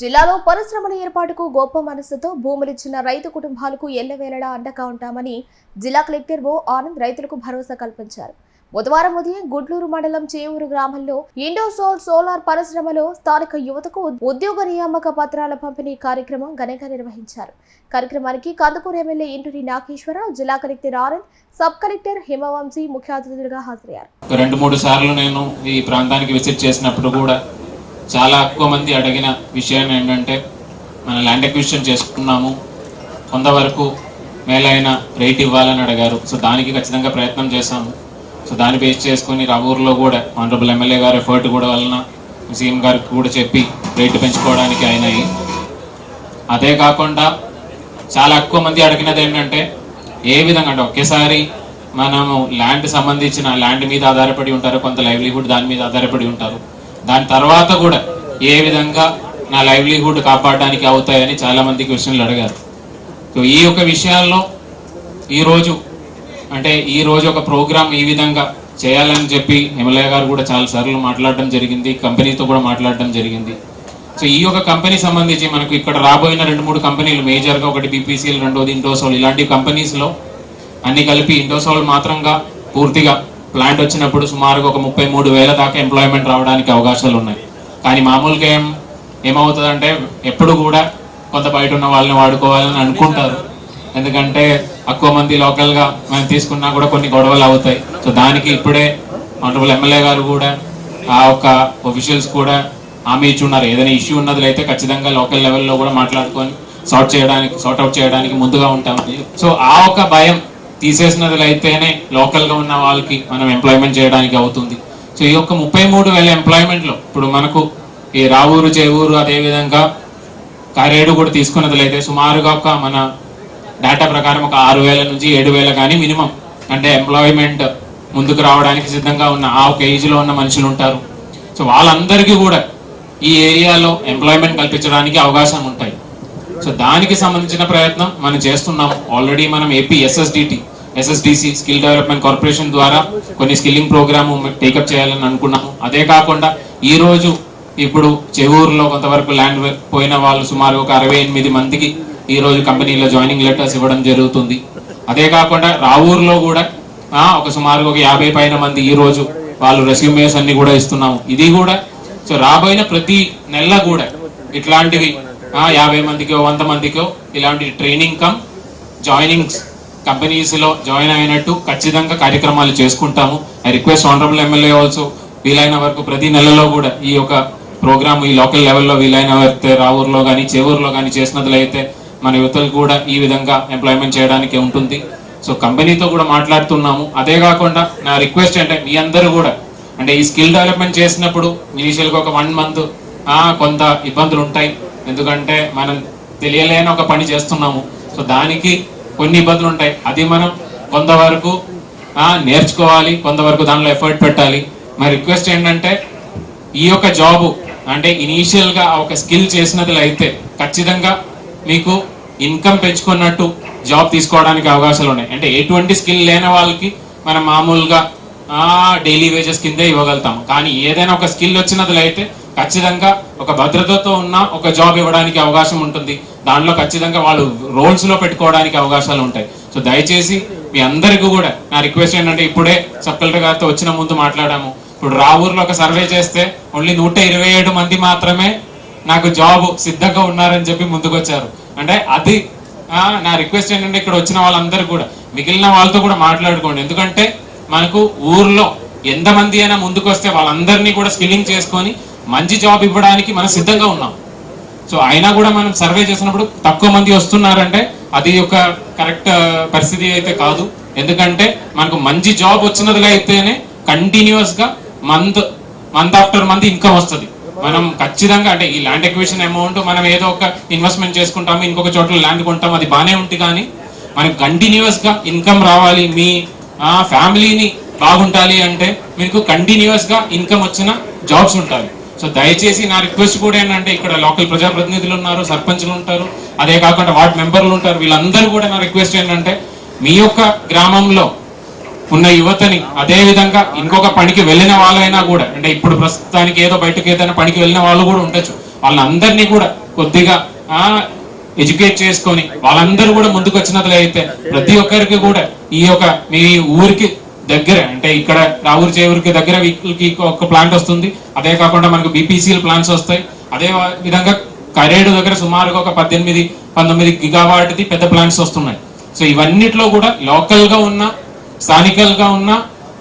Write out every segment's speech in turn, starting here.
జిల్లాలో పరిశ్రమల ఏర్పాటుకు గొప్ప మనసుతో భూములిచ్చిన రైతు కుటుంబాలకు ఎల్లవేళలా అండగా ఉంటామని జిల్లా కలెక్టర్ ఓ ఆనంద్ రైతులకు భరోసా కల్పించారు. బుధవారం ఉదయం గుడ్లూరు మండలం చేవూరు గ్రామంలో ఇండోసోల్ సోలార్ పరిశ్రమలో స్థానిక యువతకు ఉద్యోగ నియామక పత్రాల పంపిణీ కార్యక్రమం ఘనంగా నిర్వహించారు. కార్యక్రమానికి కందుకూరు ఎమ్మెల్యే ఇంటూరి నాగేశ్వరరావు జిల్లా collector Anand sub collector Himavamsi ముఖ్య అతిథులుగా హాజరయ్యారు. రెండు మూడు సార్లు నేను ఈ ప్రాంతానికి విజిట్ చేసినప్పుడు కూడా చాలా ఎక్కువ మంది అడిగిన విషయం ఏంటంటే మన ల్యాండ్ అక్విజిషన్ చేసుకున్నాము కొంతవరకు మేలైన రేట్ ఇవ్వాలని అడిగారు. సో దానికి ఖచ్చితంగా ప్రయత్నం చేశాము. సో దాన్ని బేస్ చేసుకొని రావూరులో కూడా ఆనరబుల్ ఎమ్మెల్యే గారు ఎఫర్ట్ కూడా వలన సీఎం గారికి కూడా చెప్పి రేటు పెంచుకోవడానికి అయినాయి. అదే కాకుండా చాలా ఎక్కువ మంది అడిగినది ఏంటంటే ఏ విధంగా అంటే ఒకేసారి మనము ల్యాండ్ సంబంధించిన ల్యాండ్ మీద ఆధారపడి ఉంటారు కొంత లైవ్లీహుడ్ దాని మీద ఆధారపడి ఉంటారు. దాని తర్వాత కూడా ఏ విధంగా నా లైవ్లీహుడ్ కాపాడడానికి అవుతాయని చాలామంది క్వశ్చన్లు అడిగారు. సో ఈ యొక్క విషయాల్లో ఈరోజు అంటే ఈరోజు ఒక ప్రోగ్రామ్ ఈ విధంగా చేయాలని చెప్పి ఎమ్మెల్యే గారు కూడా చాలా సార్లు మాట్లాడడం జరిగింది కంపెనీతో కూడా మాట్లాడడం జరిగింది. సో ఈ యొక్క కంపెనీ సంబంధించి మనకు ఇక్కడ రాబోయిన రెండు మూడు కంపెనీలు మేజర్గా ఒకటి బీపీసీఎల్ రెండోది ఇండోసోల్ ఇలాంటి కంపెనీస్లో అన్ని కలిపి ఇండోసోల్ మాత్రంగా పూర్తిగా ప్లాంట్ వచ్చినప్పుడు సుమారుగా ఒక ముప్పై మూడు వేల దాకా ఎంప్లాయ్మెంట్ రావడానికి అవకాశాలు ఉన్నాయి. కానీ మామూలుగా ఏం ఏమవుతుందంటే ఎప్పుడు కూడా కొంత బయట ఉన్న వాళ్ళని వాడుకోవాలని అనుకుంటారు. ఎందుకంటే తక్కువ మంది లోకల్గా మనం తీసుకున్నా కూడా కొన్ని గొడవలు అవుతాయి. సో దానికి ఇప్పుడే ఆనరబుల్ ఎమ్మెల్యే గారు కూడా ఆ ఒక్క ఒఫీషియల్స్ కూడా హామీ ఇచ్చున్నారు ఏదైనా ఇష్యూ ఉన్నది అయితే ఖచ్చితంగా లోకల్ లెవెల్లో కూడా మాట్లాడుకొని సార్ట్ చేయడానికి సార్ట్ అవుట్ చేయడానికి ముందుగా ఉంటామని సో ఆ ఒక భయం తీసేసినది అయితేనే లోకల్గా ఉన్న వాళ్ళకి మనం ఎంప్లాయ్మెంట్ చేయడానికి అవుతుంది. సో ఈ యొక్క ముప్పై మూడు వేల ఎంప్లాయ్మెంట్లో ఇప్పుడు మనకు ఈ రావూరు చేవూరు అదేవిధంగా కారేడు కూడా తీసుకున్నది అయితే సుమారుగా ఒక మన డేటా ప్రకారం ఒక ఆరు వేల నుంచి ఏడు వేల కానీ మినిమం అంటే ఎంప్లాయ్మెంట్ ముందుకు రావడానికి సిద్ధంగా ఉన్న ఆ ఒక ఏజ్లో ఉన్న మనుషులు ఉంటారు. సో వాళ్ళందరికీ కూడా ఈ ఏరియాలో ఎంప్లాయ్మెంట్ కల్పించడానికి అవకాశం ఉంటాయి. సో దానికి సంబంధించిన ప్రయత్నం మనం చేస్తున్నాం. ఆల్రెడీ మనం AP SSDT SSDC skill development corporation ద్వారా కొన్ని స్కిల్లింగ్ ప్రోగ్రాము టేకప్ చేయాలని అనుకున్నాము. అదే కాకుండా ఈరోజు ఇప్పుడు చెవూరులో కొంతవరకు ల్యాండ్ పోయిన వాళ్ళు సుమారు ఒక అరవై ఎనిమిది మందికి ఈ రోజు కంపెనీలో జాయినింగ్ లెటర్స్ ఇవ్వడం జరుగుతుంది. అదే కాకుండా రావూరులో కూడా ఒక సుమారు ఒక యాభై పైన మంది ఈ రోజు వాళ్ళు రెస్యూమేస్ అన్ని కూడా ఇస్తున్నాము. ఇది కూడా సో రాబోయిన ప్రతి నెల కూడా ఇట్లాంటివి యాభై మందికో వంద మందికో ఇలాంటి ట్రైనింగ్ కమ్ జాయినింగ్స్ కంపెనీస్లో జాయిన్ అయినట్టు ఖచ్చితంగా కార్యక్రమాలు చేసుకుంటాము. I request honourable MLA also వీలైన వరకు ప్రతి నెలలో కూడా ఈ యొక్క ప్రోగ్రామ్ ఈ లోకల్ లెవెల్లో వీలైన వరకు రావూరులో కానీ చేవూరులో కానీ చేసినట్లయితే మన యువతలు కూడా ఈ విధంగా ఎంప్లాయ్మెంట్ చేయడానికి ఉంటుంది. సో కంపెనీతో కూడా మాట్లాడుతున్నాము. అదే కాకుండా నా రిక్వెస్ట్ అంటే మీ అందరూ కూడా అంటే ఈ స్కిల్ డెవలప్మెంట్ చేసినప్పుడు ఇనీషియల్గా ఒక వన్ మంత్ కొంత ఇబ్బందులు ఉంటాయి. ఎందుకంటే మనం తెలియలేని ఒక పని చేస్తున్నాము. సో దానికి కొన్ని ఇబ్బందులు ఉంటాయి. అది మనం కొంతవరకు నేర్చుకోవాలి కొంతవరకు దానిలో ఎఫర్ట్ పెట్టాలి. మరి రిక్వెస్ట్ ఏంటంటే ఈ యొక్క జాబు అంటే ఇనీషియల్గా ఒక స్కిల్ చేసినది అయితే ఖచ్చితంగా మీకు ఇన్కమ్ పెంచుకున్నట్టు జాబ్ తీసుకోవడానికి అవకాశాలు ఉన్నాయి. అంటే ఎటువంటి స్కిల్ లేని వాళ్ళకి మనం మామూలుగా డైలీ వేజెస్ కిందే ఇవ్వగలుగుతాం కానీ ఏదైనా ఒక స్కిల్ వచ్చినదిలో అయితే ఖచ్చితంగా ఒక భద్రతతో ఉన్న ఒక జాబ్ ఇవ్వడానికి అవకాశం ఉంటుంది. దానిలో ఖచ్చితంగా వాళ్ళు రోల్స్లో పెట్టుకోవడానికి అవకాశాలు ఉంటాయి. సో దయచేసి మీ అందరికీ కూడా నా రిక్వెస్ట్ ఏంటంటే ఇప్పుడే సబ్ కలెక్టర్ గారితో వచ్చిన ముందు మాట్లాడాము. ఇప్పుడు రావూరులో ఒక సర్వే చేస్తే ఓన్లీ నూట ఇరవై ఏడు మంది మాత్రమే నాకు జాబ్ సిద్ధంగా ఉన్నారని చెప్పి ముందుకొచ్చారు. అంటే అది ఆ, నా రిక్వెస్ట్ ఏంటంటే ఇక్కడ వచ్చిన వాళ్ళందరూ కూడా మిగిలిన వాళ్ళతో కూడా మాట్లాడుకోండి. ఎందుకంటే మనకు ఊర్లో ఎంతమంది అయినా ముందుకొస్తే వాళ్ళందరినీ కూడా స్కిల్లింగ్ చేసుకొని మంచి జాబ్ ఇవ్వడానికి మనం సిద్ధంగా ఉన్నాం. సో అయినా కూడా మనం సర్వే చేసినప్పుడు తక్కువ మంది వస్తున్నారంటే అది ఒక కరెక్ట్ పరిస్థితి అయితే కాదు. ఎందుకంటే మనకు మంచి జాబ్ వచ్చినదిగా అయితేనే కంటిన్యూస్గా month month after month income వస్తుంది. మనం ఖచ్చితంగా అంటే ఈ ల్యాండ్ ఎక్విషన్ అమౌంట్ మనం ఏదో ఒక ఇన్వెస్ట్మెంట్ చేసుకుంటాము ఇంకొక చోట్ల ల్యాండ్ కొంటాం అది బాగానే ఉంటుంది కానీ మనకు కంటిన్యూస్గా ఇన్కమ్ రావాలి. మీ ఫ్యామిలీని బాగుంటాలి అంటే మీకు కంటిన్యూస్గా ఇన్కమ్ వచ్చిన జాబ్స్ ఉంటాయి. సో దయచేసి నా రిక్వెస్ట్ కూడా ఏంటంటే ఇక్కడ లోకల్ ప్రజాప్రతినిధులు ఉన్నారు సర్పంచులు ఉంటారు. అదే కాకుండా వార్డ్ మెంబర్లు ఉంటారు. వీళ్ళందరూ కూడా నా రిక్వెస్ట్ ఏంటంటే మీ యొక్క గ్రామంలో ఉన్న యువతని అదే విధంగా ఇంకొక పనికి వెళ్ళిన వాళ్ళైనా కూడా అంటే ఇప్పుడు ప్రస్తుతానికి ఏదో బయటకు ఏదైనా పనికి వెళ్ళిన వాళ్ళు కూడా ఉండొచ్చు. వాళ్ళందరినీ కూడా కొద్దిగా ఆ ఎడ్యుకేట్ చేసుకొని వాళ్ళందరూ కూడా ముందుకు వచ్చినట్లయితే ప్రతి ఒక్కరికి కూడా ఈ యొక్క మీ ఊరికి దగ్గర అంటే ఇక్కడ రావూరు చేవూరికి దగ్గర వీళ్ళకి ఒక ప్లాంట్ వస్తుంది. అదే కాకుండా మనకు బీపీసీఎల్ ప్లాంట్స్ వస్తాయి. అదే విధంగా కరేడు దగ్గర సుమారుగా ఒక పద్దెనిమిది పంతొమ్మిది గిగావాట్ది పెద్ద ప్లాంట్స్ వస్తున్నాయి. సో ఇవన్నిట్లో కూడా లోకల్గా ఉన్న స్థానికల్గా ఉన్న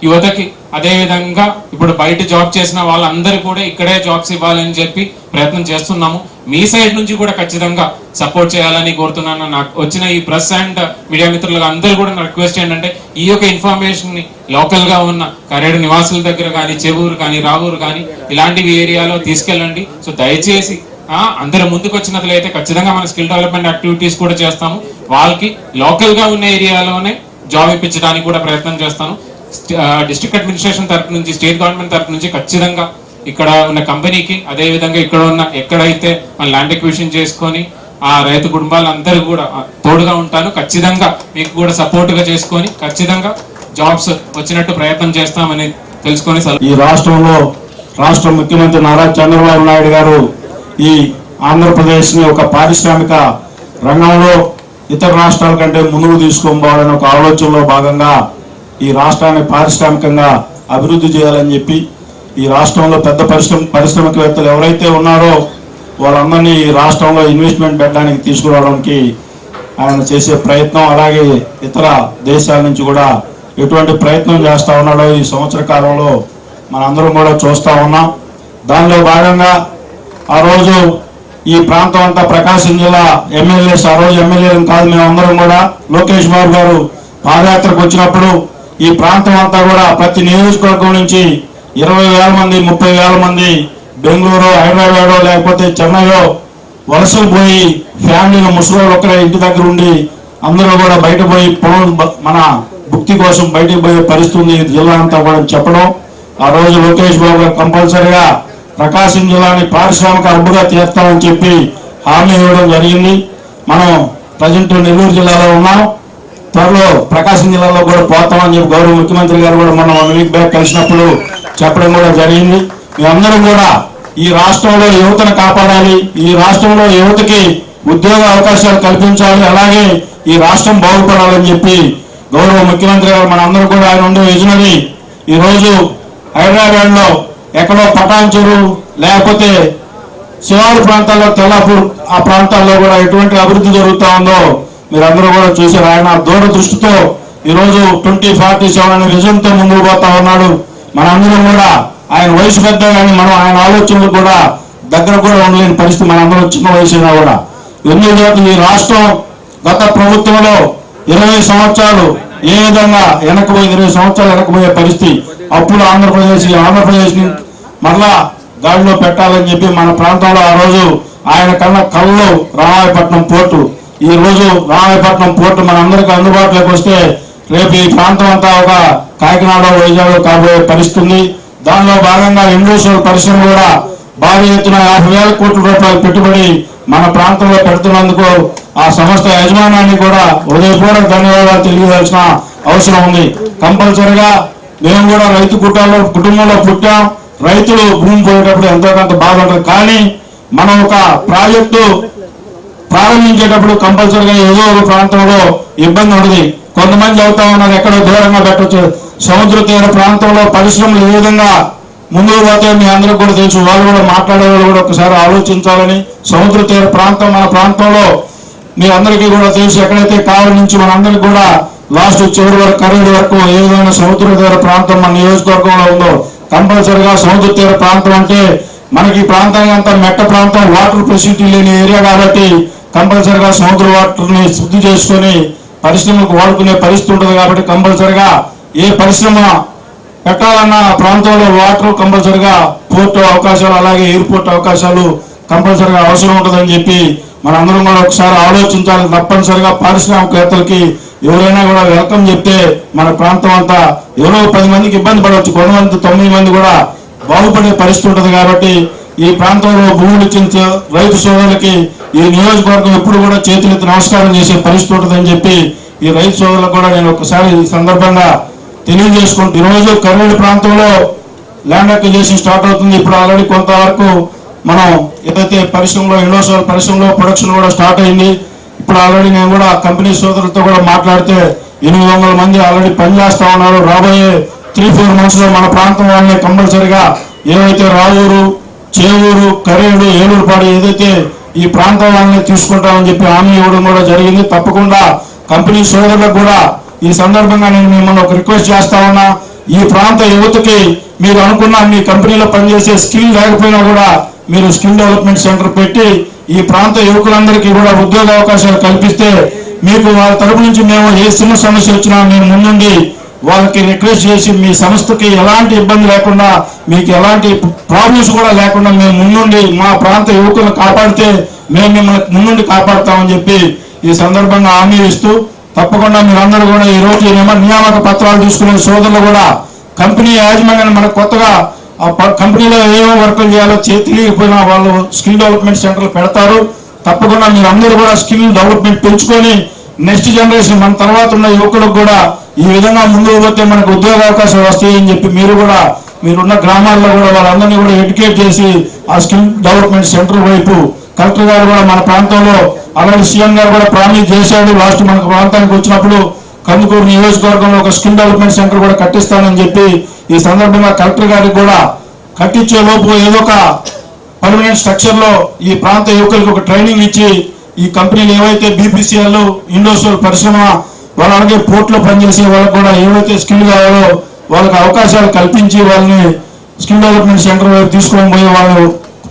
యువతకి అదేవిధంగా ఇప్పుడు బయట జాబ్ చేసిన వాళ్ళందరూ కూడా ఇక్కడే జాబ్స్ ఇవ్వాలని చెప్పి ప్రయత్నం చేస్తున్నాము. మీ సైడ్ నుంచి కూడా ఖచ్చితంగా సపోర్ట్ చేయాలని కోరుతున్నాను. నాకు వచ్చిన ఈ ప్రెస్ అండ్ మీడియా మిత్రులకు అందరూ కూడా నా రిక్వెస్ట్ ఏంటంటే ఈ యొక్క ఇన్ఫర్మేషన్ని లోకల్గా ఉన్న కరేడు నివాసుల దగ్గర కానీ చెవూరు కానీ రావూరు కానీ ఇలాంటివి ఏరియాలో తీసుకెళ్ళండి. సో దయచేసి అందరు అందరూ ముందుకు వచ్చినట్లయితే ఖచ్చితంగా మన స్కిల్ డెవలప్మెంట్ యాక్టివిటీస్ కూడా చేస్తాము. వాళ్ళకి లోకల్గా ఉన్న ఏరియాలోనే జాబ్ ఇప్పించడానికి కూడా ప్రయత్నం చేస్తాను. డిస్ట్రిక్ట్ అడ్మినిస్ట్రేషన్ తరపు నుంచి స్టేట్ గవర్నమెంట్ తరఫు నుంచి ఖచ్చితంగా ఇక్కడ ఉన్న కంపెనీకి అదేవిధంగా ఇక్కడ ఉన్న ఎక్కడైతే మన ల్యాండ్ ఎక్విషన్ చేసుకొని ఆ రైతు కుటుంబాలందరూ కూడా తోడుగా ఉంటాను ఖచ్చితంగా మీకు కూడా సపోర్ట్గా చేసుకొని ఖచ్చితంగా జాబ్స్ వచ్చినట్టు ప్రయత్నం చేస్తామని తెలుసుకొని ఈ రాష్ట్రంలో రాష్ట్ర ముఖ్యమంత్రి నారా చంద్రబాబు నాయుడు గారు ఈ ఆంధ్రప్రదేశ్ని ఒక పారిశ్రామిక రంగంలో ఇతర రాష్ట్రాల కంటే ముందుకు తీసుకొని ఒక ఆలోచనలో భాగంగా ఈ రాష్ట్రాన్ని పారిశ్రామికంగా అభివృద్ధి చేయాలని చెప్పి ఈ రాష్ట్రంలో పెద్ద పరిశ్రమ పారిశ్రామికవేత్తలు ఎవరైతే ఉన్నారో వాళ్ళందరినీ ఈ రాష్ట్రంలో ఇన్వెస్ట్మెంట్ పెట్టడానికి తీసుకురావడానికి ఆయన చేసే ప్రయత్నం అలాగే ఇతర దేశాల నుంచి కూడా ఎటువంటి ప్రయత్నం చేస్తూ ఉన్నాడో ఈ సంవత్సర కాలంలో మనందరం కూడా చూస్తూ ఉన్నాం. దానిలో భాగంగా ఆ రోజు ఈ ప్రాంతం అంతా ప్రకాశం జిల్లా ఎమ్మెల్యేస్ ఆ రోజు ఎమ్మెల్యేలు కాదు మేమందరం కూడా. లోకేష్ బాబు గారు పాదయాత్రకు వచ్చినప్పుడు ఈ ప్రాంతం అంతా కూడా ప్రతి నియోజకవర్గం నుంచి ఇరవై వేల మంది ముప్పై వేల మంది బెంగళూరు హైదరాబాద్ లేకపోతే చెన్నైలో వలసలు పోయి ఫ్యామిలీలో ముసలి ఒక్కరే ఇంటి దగ్గర ఉండి అందరూ కూడా బయట పోయి మన భుక్తి కోసం బయటకు పోయే పరిస్థితి జిల్లా అంతా కూడా చెప్పడం. ఆ రోజు లోకేష్ బాబు గారు కంపల్సరిగా ప్రకాశం జిల్లాని పారిశ్రామిక హబ్బుగా తీస్తామని చెప్పి హామీ ఇవ్వడం జరిగింది. మనం ప్రజెంట్ నెల్లూరు జిల్లాలో ఉన్నాం. త్వరలో ప్రకాశం జిల్లాలో కూడా పోతామని చెప్పి గౌరవ ముఖ్యమంత్రి గారు కూడా మనం వన్ వీక్ బ్యాక్ కలిసినప్పుడు చెప్పడం కూడా జరిగింది. మేమందరం కూడా ఈ రాష్ట్రంలో యువతను కాపాడాలి ఈ రాష్ట్రంలో యువతకి ఉద్యోగ అవకాశాలు కల్పించాలి అలాగే ఈ రాష్ట్రం బాగుపడాలని చెప్పి గౌరవ ముఖ్యమంత్రి గారు మనందరూ కూడా ఆయన ఉండే విజనరీ. ఈ రోజు హైదరాబాద్లో ఎక్కడో పటాన్చూరు లేకపోతే శివారు ప్రాంతాల్లో తెల్లాపూర్ ఆ ప్రాంతాల్లో కూడా ఎటువంటి అభివృద్ధి జరుగుతూ ఉందో మీరందరూ కూడా చూసారు ఆయన దూరదృష్టితో ఈ రోజు ట్వంటీ ఫార్టీ సెవెన్ అనే విజన్తో ముందుకు పోతా ఉన్నాడు. మనందరం కూడా ఆయన వయసు పెద్ద కానీ మనం ఆయన ఆలోచనలు కూడా దగ్గర కూడా ఉండలేని పరిస్థితి మనందరం చిన్న వయసు కూడా. కూడా ఎందుకు ఈ రాష్ట్రం గత ప్రభుత్వంలో ఇరవై సంవత్సరాలు ఏ విధంగా వెనకపోయి ఇరవై సంవత్సరాలు వెనకపోయే పరిస్థితి? అప్పుడు ఆంధ్రప్రదేశ్ ఈ ఆంధ్రప్రదేశ్ మరలా గాడిలో పెట్టాలని చెప్పి మన ప్రాంతంలో ఆ రోజు ఆయన కన్నా కళ్ళు రామాయపట్నం పోర్టు. ఈ రోజు రామాయపట్నం పోర్టు మనందరికీ అందుబాటులోకి వస్తే రేపు ఈ ప్రాంతం అంతా ఒక కాకినాడ వైజాగ్ కాబోయే పరిస్థితుంది. దానిలో భాగంగా ఇండస్ట్రియల్ పరిశ్రమ కూడా భారీ ఎత్తున యాభై వేల కోట్ల రూపాయలు పెట్టుబడి మన ప్రాంతంలో పెడుతున్నందుకు ఆ సంస్థ యజమానాన్ని కూడా హృదయపూర్వక ధన్యవాదాలు తెలియవలసిన అవసరం ఉంది. కంపల్సరిగా మేము కూడా రైతు కుటుంబంలో కుటుంబంలో పుట్టాం. రైతులు భూమి పోయేటప్పుడు ఎంతో కొంత బాధ ఉంటుంది కానీ మనం ఒక ప్రాజెక్టు ప్రారంభించేటప్పుడు కంపల్సరిగా ఏదో ఒక ప్రాంతంలో ఇబ్బంది ఉండదు. కొంతమంది అవుతా ఉన్నారు ఎక్కడో దూరంగా పెట్టచ్చు. సముద్ర తీర ప్రాంతంలో పరిశ్రమలు ఏ విధంగా ముందుకు పోతే మీ అందరికి కూడా తెలుసు. వాళ్ళు కూడా మాట్లాడే వాళ్ళు కూడా ఒకసారి ఆలోచించాలని సముద్ర తీర ప్రాంతం మన ప్రాంతంలో మీ అందరికీ కూడా తెలుసు. ఎక్కడైతే కావలి నుంచి మనందరికి కూడా లాస్ట్ చివరి వరకు కరీదు వరకు ఏ విధమైన సముద్ర తీర ప్రాంతం మన నియోజకవర్గంలో ఉందో కంపల్సరిగా సముద్ర తీర ప్రాంతం అంటే మనకి ప్రాంతానికి అంతా మెట్ట ప్రాంతం వాటర్ ఫెసిలిటీ లేని ఏరియా కాబట్టి కంపల్సరిగా సముద్ర వాటర్ని శుద్ధి చేసుకొని పరిశ్రమలకు వాడుకునే పరిస్థితి ఉంటుంది కాబట్టి కంపల్సరిగా ఏ పరిశ్రమ పెట్టాలన్న ప్రాంతంలో వాటర్ కంపల్సరిగా పోర్టు అవకాశాలు అలాగే ఎయిర్పోర్ట్ అవకాశాలు కంపల్సరిగా అవసరం ఉంటుందని చెప్పి మనందరం కూడా ఒకసారి ఆలోచించాలి. తప్పనిసరిగా పారిశ్రామికవేత్తలకి ఎవరైనా కూడా వెల్కమ్ చెప్తే మన ప్రాంతం అంతా ఎవరో పది మందికి ఇబ్బంది పడవచ్చు. కొంతమంది తొమ్మిది మంది కూడా బాగుపడే పరిస్థితి ఉంటుంది కాబట్టి ఈ ప్రాంతంలో భూములు ఇచ్చిన రైతు సోదరులకి ఈ నియోజకవర్గం ఎప్పుడు కూడా చేతులెత్తి నమస్కారం చేసే పరిస్థితి ఉంటుందని చెప్పి ఈ రైతు సోదరులకు కూడా నేను ఒకసారి ఈ సందర్భంగా తెలియజేసుకుంటూ ఈరోజు కర్నూలు ప్రాంతంలో ల్యాండ్ అక్విజేషన్ స్టార్ట్ అవుతుంది. ఇప్పుడు ఆల్రెడీ కొంతవరకు మనం ఏదైతే పరిశ్రమలో ఇండోసోల్ పరిశ్రమలో ప్రొడక్షన్ కూడా స్టార్ట్ అయింది. ఇప్పుడు ఆల్రెడీ నేను కూడా కంపెనీ సోదరులతో కూడా మాట్లాడితే ఎనిమిది వందల మంది ఆల్రెడీ పనిచేస్తా ఉన్నారు. రాబోయే త్రీ ఫోర్ మంత్స్లో మన ప్రాంతం వాళ్ళని కంపల్సరిగా ఏవైతే రావూరు చేవూరు కరేడు ఏలూరుపాడు ఏదైతే ఈ ప్రాంతం వాళ్ళని తీసుకుంటామని చెప్పి హామీ ఇవ్వడం కూడా జరిగింది. తప్పకుండా కంపెనీ సోదరులకు కూడా ఈ సందర్భంగా నేను మిమ్మల్ని ఒక రిక్వెస్ట్ చేస్తా ఉన్నా. ఈ ప్రాంత యువతకి మీరు అనుకున్న మీ కంపెనీలో పనిచేసే స్కిల్ లేకపోయినా కూడా మీరు స్కిల్ డెవలప్మెంట్ సెంటర్ పెట్టి ఈ ప్రాంత యువకులందరికీ కూడా ఉద్యోగ అవకాశాలు కల్పిస్తే మీకు వాళ్ళ తరపు నుంచి మేము ఏ చిన్న సమస్య వచ్చినా మేము ముందుండి వాళ్ళకి రిక్వెస్ట్ చేసి మీ సంస్థకి ఎలాంటి ఇబ్బంది లేకుండా మీకు ఎలాంటి ప్రాబ్లమ్స్ కూడా లేకుండా మేము ముందుండి మా ప్రాంత యువకులను కాపాడితే మేము మిమ్మల్ని ముందుండి కాపాడుతామని చెప్పి ఈ సందర్భంగా హామీ ఇస్తూ తప్పకుండా మీరందరూ కూడా ఈ రోజు నియామక పత్రాలు తీసుకునే సోదరులు కూడా కంపెనీ యాజమాన్యాన్ని మనకు కొత్తగా ఆ ప- కంపెనీలో ఏమో వర్కులు చేయాలో చే- తెలియకపోయినా వాళ్ళు స్కిల్ డెవలప్మెంట్ సెంటర్లు పెడతారు. తప్పకుండా మీరు అందరూ కూడా స్కిల్ డెవలప్మెంట్ పెంచుకొని నెక్స్ట్ జనరేషన్ మన తర్వాత ఉన్న యువకులకు కూడా ఈ విధంగా ముందుకు పోతే మనకు ఉద్యోగ అవకాశాలు వస్తాయి అని చెప్పి మీరు కూడా మీరున్న గ్రామాల్లో కూడా వాళ్ళందరినీ కూడా ఎడ్యుకేట్ చేసి ఆ స్కిల్ డెవలప్మెంట్ సెంటర్ వైపు కలెక్టర్ గారు కూడా మన ప్రాంతంలో అలాగే సీఎం గారు కూడా ప్రామిస్ చేశాడు. లాస్ట్ మన ప్రాంతానికి వచ్చినప్పుడు కందుకూరు నియోజకవర్గంలో ఒక స్కిల్ డెవలప్మెంట్ సెంటర్ కూడా కట్టిస్తానని చెప్పి ఈ సందర్భంగా కలెక్టర్ గారికి కూడా కట్టించే లోపు ఏదో ఒక పర్మనెంట్ స్ట్రక్చర్లో ఈ ప్రాంత యువకులకు ఒక ట్రైనింగ్ ఇచ్చి ఈ కంపెనీలు ఏవైతే బీపీసీఎల్ ఇండోసోల్ పరిశ్రమ వాళ్ళు అలాగే పోర్ట్లో పనిచేసే వాళ్ళకి కూడా ఏవైతే స్కిల్ కావాలో వాళ్ళకి అవకాశాలు కల్పించి వాళ్ళని స్కిల్ డెవలప్మెంట్ సెంటర్ వైపు తీసుకొని పోయి వాళ్ళు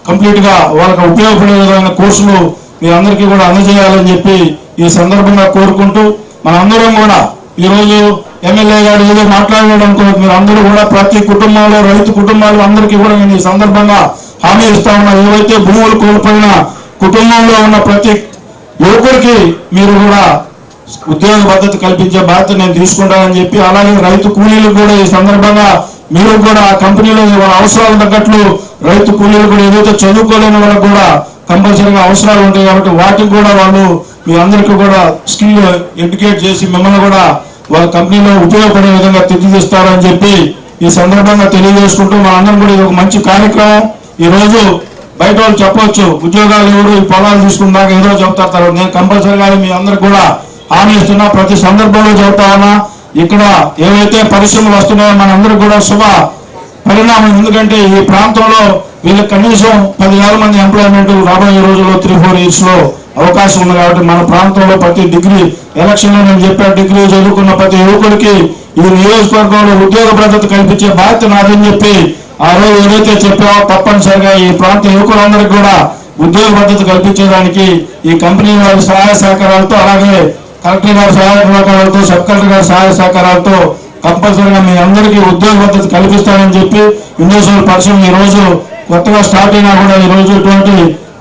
కంప్లీట్గా వాళ్ళకి ఉపయోగపడే విధమైన కోర్సులు మీ అందరికీ కూడా అందజేయాలని చెప్పి ఈ సందర్భంగా కోరుకుంటూ మనందరం కూడా ఈరోజు ఎమ్మెల్యే గారు ఏదో మాట్లాడాడు అనుకో మీరు అందరూ కూడా ప్రతి కుటుంబంలో రైతు కుటుంబాలు అందరికీ కూడా నేను ఈ సందర్భంగా హామీ ఇస్తా ఉన్నా. ఏవైతే భూములు కోల్పోయిన కుటుంబంలో ఉన్న ప్రతి యువకుడికి మీరు కూడా ఉద్యోగ భద్రత కల్పించే బాధ్యత నేను తీసుకుంటానని చెప్పి అలాగే రైతు కూలీలకు కూడా ఈ సందర్భంగా మీరు కూడా ఆ కంపెనీలో వాళ్ళ అవసరాలు తగ్గట్లు రైతు కూలీలు కూడా ఏదైతే చదువుకోలేని వాళ్ళకి కూడా కంపల్సరీగా అవసరాలు ఉంటాయి కాబట్టి వాటికి కూడా వాళ్ళు మీ అందరికీ కూడా స్కిల్ ఎడ్యుకేట్ చేసి మిమ్మల్ని కూడా వాళ్ళ కంపెనీలో ఉపయోగపడే విధంగా తీర్చిదిస్తారని చెప్పి ఈ సందర్భంగా తెలియజేసుకుంటూ మనందరం కూడా ఇది ఒక మంచి కార్యక్రమం. ఈ రోజు బయట వాళ్ళు చెప్పవచ్చు ఉద్యోగాలు ఎవరు ఈ పొలాలు తీసుకున్నాక ఏదో చెప్తారు నేను కంపల్సరీగా మీ అందరికి కూడా ఆనిస్తున్నా ప్రతి సందర్భంలో చెబుతా ఉన్నా ఇక్కడ ఏవైతే పరిశ్రమలు వస్తున్నాయో మనందరూ కూడా శుభ పరిణామం. ఎందుకంటే ఈ ప్రాంతంలో వీళ్ళకి కనీసం పదివేల మంది ఎంప్లాయ్మెంట్ రాబోయే రోజుల్లో త్రీ ఫోర్ ఇయర్స్లో అవకాశం ఉంది కాబట్టి మన ప్రాంతంలో ప్రతి డిగ్రీ ఎలక్షన్లో నేను చెప్పా డిగ్రీ చదువుకున్న ప్రతి యువకుడికి ఈ నియోజకవర్గంలో ఉద్యోగ భద్రత కల్పించే బాధ్యత నాదని చెప్పి ఆ రోజు ఏదైతే చెప్పావో తప్పనిసరిగా ఈ ప్రాంత యువకులందరికీ కూడా ఉద్యోగ భద్రత కల్పించడానికి ఈ కంపెనీ వారి సహాయ సహకారాలతో అలాగే కలెక్టర్ గారి సహాయ సహకారాలతో సబ్ కలెక్టర్ గారి సహాయ సహకారాలతో కంపల్సరీగా మీ అందరికీ ఉద్యోగ భద్రత కల్పిస్తానని చెప్పి ఇండోసోల్ పరిశ్రమ ఈ రోజు కొత్తగా స్టార్ట్ అయినా కూడా ఈ రోజు ఇటువంటి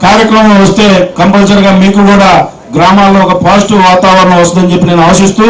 కార్యక్రమం వస్తే కంపల్సరీగా మీకు కూడా గ్రామాల్లో ఒక పాజిటివ్ వాతావరణం వస్తుందని చెప్పి నేను ఆశిస్తూ